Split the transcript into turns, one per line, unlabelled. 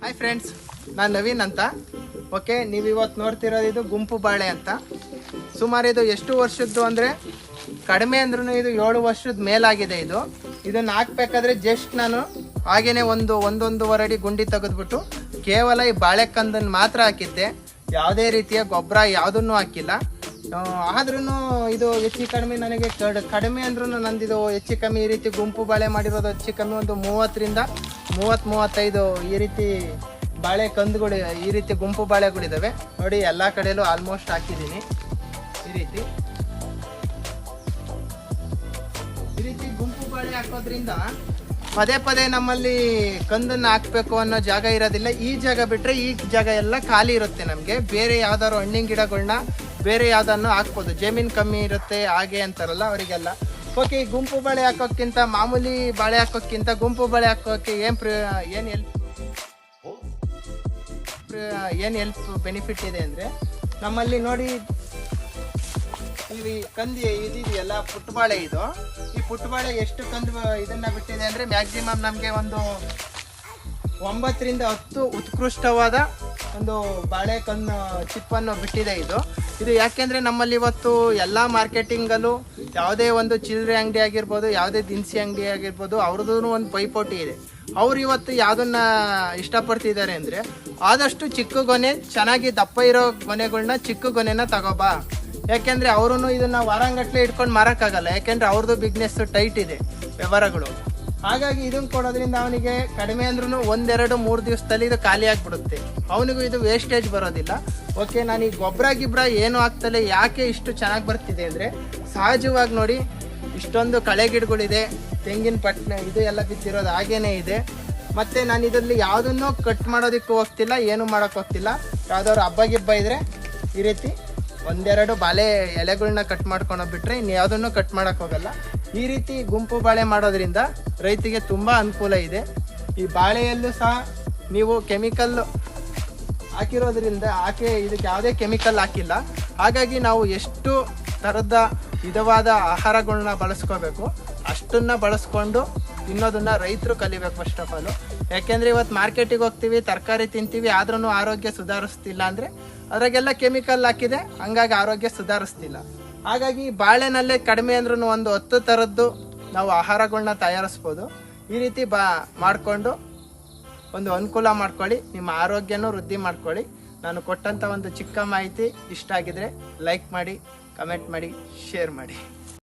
Hi friends ನಾನು ನವೀನ್ ಅಂತ. Okay ನೀವು ಇವತ್ತು ನೋಡ್ತಿರೋದು ಇದು ಗುಂಪು ಬಾಳೆ ಅಂತ. ಸುಮಾರು ಇದು ಎಷ್ಟು ವರ್ಷದ್ದು ಅಂದರೆ ಕಡಿಮೆ ಅಂದ್ರೂ ಇದು ಏಳು ವರ್ಷದ ಮೇಲಾಗಿದೆ ಇದು. ಇದನ್ನು ಹಾಕ್ಬೇಕಾದ್ರೆ ಜಸ್ಟ್ ನಾನು ಹಾಗೇನೆ ಒಂದು, ಒಂದೊಂದೂವರೆ ಅಡಿ ಗುಂಡಿ ತೆಗೆದ್ಬಿಟ್ಟು ಕೇವಲ ಈ ಬಾಳೆಕಂದನ್ನು ಮಾತ್ರ ಹಾಕಿದ್ದೆ. ಯಾವುದೇ ರೀತಿಯ ಗೊಬ್ಬರ ಯಾವುದನ್ನು ಹಾಕಿಲ್ಲ. ಆದ್ರೂ ಇದು ಹೆಚ್ಚು ಕಡಿಮೆ ನನಗೆ ಕಡ್, ಕಡಿಮೆ ಅಂದ್ರೂ ನಂದಿದು ಹೆಚ್ಚು ಕಮ್ಮಿ ಈ ರೀತಿ ಗುಂಪು ಬಾಳೆ ಮಾಡಿರೋದು ಹೆಚ್ಚು ಕಮ್ಮಿ ಒಂದು ಮೂವತ್ತರಿಂದ ಮೂವತ್ತು ಮೂವತ್ತೈದು ಈ ರೀತಿ ಬಾಳೆ ಕಂದುಗಳು ಈ ರೀತಿ ಗುಂಪು ಬಾಳೆಗಳಿದ್ದಾವೆ ನೋಡಿ, ಎಲ್ಲ ಕಡೆಯಲ್ಲೂ ಆಲ್ಮೋಸ್ಟ್ ಹಾಕಿದ್ದೀನಿ. ಈ ರೀತಿ. ಈ ರೀತಿ ಗುಂಪು ಬಾಳೆ ಹಾಕೋದ್ರಿಂದ ಪದೇ ಪದೇ ನಮ್ಮಲ್ಲಿ ಕಂದನ್ನ ಹಾಕ್ಬೇಕು ಅನ್ನೋ ಜಾಗ ಇರೋದಿಲ್ಲ. ಈ ಜಾಗ ಬಿಟ್ರೆ ಈ ಜಾಗ ಎಲ್ಲ ಖಾಲಿ ಇರುತ್ತೆ ನಮಗೆ. ಬೇರೆ ಯಾವ್ದಾದ್ರು ಹಣ್ಣಿನ ಗಿಡಗಳನ್ನ ಬೇರೆ ಯಾವ್ದನ್ನು ಹಾಕ್ಬೋದು. ಜಮೀನು ಕಮ್ಮಿ ಇರುತ್ತೆ, ಹಾಗೆ ಅಂತಾರಲ್ಲ, ಅವರಿಗೆಲ್ಲ. ಓಕೆ ಈ ಗುಂಪು ಬಳೆ ಹಾಕೋಕ್ಕಿಂತ ಮಾಮೂಲಿ ಬಾಳೆ ಹಾಕೋಕ್ಕಿಂತ ಗುಂಪು ಬಳೆ ಹಾಕೋಕ್ಕೆ ಏನು ಏನು ಎಲ್ ಏನು ಹೆಲ್ಪ್ ಬೆನಿಫಿಟ್ ಇದೆ ಅಂದ್ರೆ, ನಮ್ಮಲ್ಲಿ ನೋಡಿ ಇಲ್ಲಿ ಕಂದಿ ಇದಿದೆಯಲ್ಲ, ಪುಟ್ಬಾಳೆ ಇದು. ಈ ಪುಟ್ಬಾಳೆ ಎಷ್ಟು ಕಂದು ಇದನ್ನ ಬಿಟ್ಟಿದೆ ಅಂದ್ರೆ ಮ್ಯಾಕ್ಸಿಮಮ್ ನಮಗೆ ಒಂದು ಒಂಬತ್ತರಿಂದ ಹತ್ತು ಉತ್ಕೃಷ್ಟವಾದ ಒಂದು ಬಾಳೆ ಕಣ್ಣು ಚಿಪ್ಪನ್ನು ಬಿಟ್ಟಿದೆ ಇದು. ಇದು ಯಾಕೆಂದರೆ ನಮ್ಮಲ್ಲಿ ಇವತ್ತು ಎಲ್ಲ ಮಾರ್ಕೆಟಿಂಗಲ್ಲೂ ಯಾವುದೇ ಒಂದು ಚಿಲ್ಲರೆ ಅಂಗಡಿ ಆಗಿರ್ಬೋದು, ಯಾವುದೇ ದಿನಸಿ ಅಂಗಡಿ ಆಗಿರ್ಬೋದು ಅವ್ರದ್ದು ಒಂದು ಪೈಪೋಟಿ ಇದೆ. ಅವ್ರು ಇವತ್ತು ಯಾವುದನ್ನ ಇಷ್ಟಪಡ್ತಿದ್ದಾರೆ ಅಂದರೆ, ಆದಷ್ಟು ಚಿಕ್ಕ ಗೊನೆ, ಚೆನ್ನಾಗಿ ದಪ್ಪ ಇರೋ ಗೊನೆಗಳನ್ನ ಚಿಕ್ಕ ಗೊನೆನ ತಗೋಬಾ. ಯಾಕೆಂದರೆ ಅವರು ಇದನ್ನು ವಾರಂಗಟ್ಲೆ ಇಟ್ಕೊಂಡು ಮಾರೋಕ್ಕಾಗಲ್ಲ. ಯಾಕೆಂದರೆ ಅವ್ರದ್ದು ಬಿಸ್ನೆಸ್ಸು ಟೈಟ್ ಇದೆ ವ್ಯವಹಾರಗಳು. ಹಾಗಾಗಿ ಇದನ್ನ ಕೊಡೋದ್ರಿಂದ ಅವನಿಗೆ ಕಡಿಮೆ ಅಂದ್ರೂ ಒಂದೆರಡು ಮೂರು ದಿವಸದಲ್ಲಿ ಇದು ಖಾಲಿ ಆಗ್ಬಿಡುತ್ತೆ. ಅವನಿಗೂ ಇದು ವೇಸ್ಟೇಜ್ ಬರೋದಿಲ್ಲ. ಓಕೆ ನಾನು ಈ ಗೊಬ್ಬರ ಗಿಬ್ಬರ ಏನು ಆಗ್ತಲೇ ಯಾಕೆ ಇಷ್ಟು ಚೆನ್ನಾಗಿ ಬರ್ತಿದೆ ಅಂದರೆ, ಸಹಜವಾಗಿ ನೋಡಿ, ಇಷ್ಟೊಂದು ಕಳೆ ಗಿಡಗಳಿದೆ, ತೆಂಗಿನ ಪಟ್ನ, ಇದು ಎಲ್ಲ ಬಿತ್ತಿರೋದು ಹಾಗೇನೇ ಇದೆ. ಮತ್ತು ನಾನು ಇದರಲ್ಲಿ ಯಾವುದನ್ನು ಕಟ್ ಮಾಡೋದಕ್ಕೂ ಹೋಗ್ತಿಲ್ಲ, ಏನು ಮಾಡೋಕ್ಕೆ ಹೋಗ್ತಿಲ್ಲ. ಯಾವುದಾದ್ರು ಹಬ್ಬ ಗಿಬ್ಬ ಇದ್ದರೆ ಈ ರೀತಿ ಒಂದೆರಡು ಬಾಳೆ ಎಲೆಗಳನ್ನ ಕಟ್ ಮಾಡ್ಕೊಂಡು ಬಿಟ್ಟರೆ ಇನ್ನು ಯಾವುದನ್ನು ಕಟ್ ಮಾಡಕ್ ಹೋಗಲ್ಲ. ಈ ರೀತಿ ಗುಂಪು ಬಾಳೆ ಮಾಡೋದ್ರಿಂದ ರೈತಿಗೆ ತುಂಬ ಅನುಕೂಲ ಇದೆ. ಈ ಬಾಳೆಯಲ್ಲೂ ಸಹ ನೀವು ಕೆಮಿಕಲ್ ಹಾಕಿರೋದ್ರಿಂದ ಹಾಕಿ ಇದಕ್ಕೆ ಯಾವುದೇ ಕೆಮಿಕಲ್ ಹಾಕಿಲ್ಲ. ಹಾಗಾಗಿ ನಾವು ಎಷ್ಟು ಥರದ ವಿಧವಾದ ಆಹಾರಗಳನ್ನ ಬಳಸ್ಕೋಬೇಕು, ಅಷ್ಟನ್ನ ಬಳಸ್ಕೊಂಡು ತಿನ್ನೋದನ್ನ ರೈತರು ಕಲಿಬೇಕು ಫಸ್ಟ್ ಆಫ್ ಆಲು ಯಾಕೆಂದರೆ ಇವತ್ತು ಮಾರ್ಕೆಟಿಗೆ ಹೋಗ್ತೀವಿ, ತರಕಾರಿ ತಿಂತೀವಿ ಆದ್ರೂ ಆರೋಗ್ಯ ಸುಧಾರಿಸ್ತಿಲ್ಲ ಅಂದರೆ ಅದ್ರಾಗೆಲ್ಲ ಕೆಮಿಕಲ್ ಹಾಕಿದೆ, ಹಂಗಾಗಿ ಆರೋಗ್ಯ ಸುಧಾರಿಸ್ತಿಲ್ಲ. ಹಾಗಾಗಿ ಬಾಳೆನಲ್ಲೇ ಕಡಿಮೆ ಅಂದ್ರೂ ಒಂದು ಹತ್ತು ಥರದ್ದು ನಾವು ಆಹಾರಗಳನ್ನ ತಯಾರಿಸ್ಬೋದು. ಈ ರೀತಿ ಬಾ ಮಾಡಿಕೊಂಡು ಒಂದು ಅನುಕೂಲ ಮಾಡ್ಕೊಳ್ಳಿ, ನಿಮ್ಮ ಆರೋಗ್ಯನೂ ವೃದ್ಧಿ ಮಾಡ್ಕೊಳ್ಳಿ. ನಾನು ಕೊಟ್ಟಂಥ ಒಂದು ಚಿಕ್ಕ ಮಾಹಿತಿ ಇಷ್ಟ ಆಗಿದ್ರೆ ಲೈಕ್ ಮಾಡಿ, ಕಮೆಂಟ್ ಮಾಡಿ, ಶೇರ್ ಮಾಡಿ.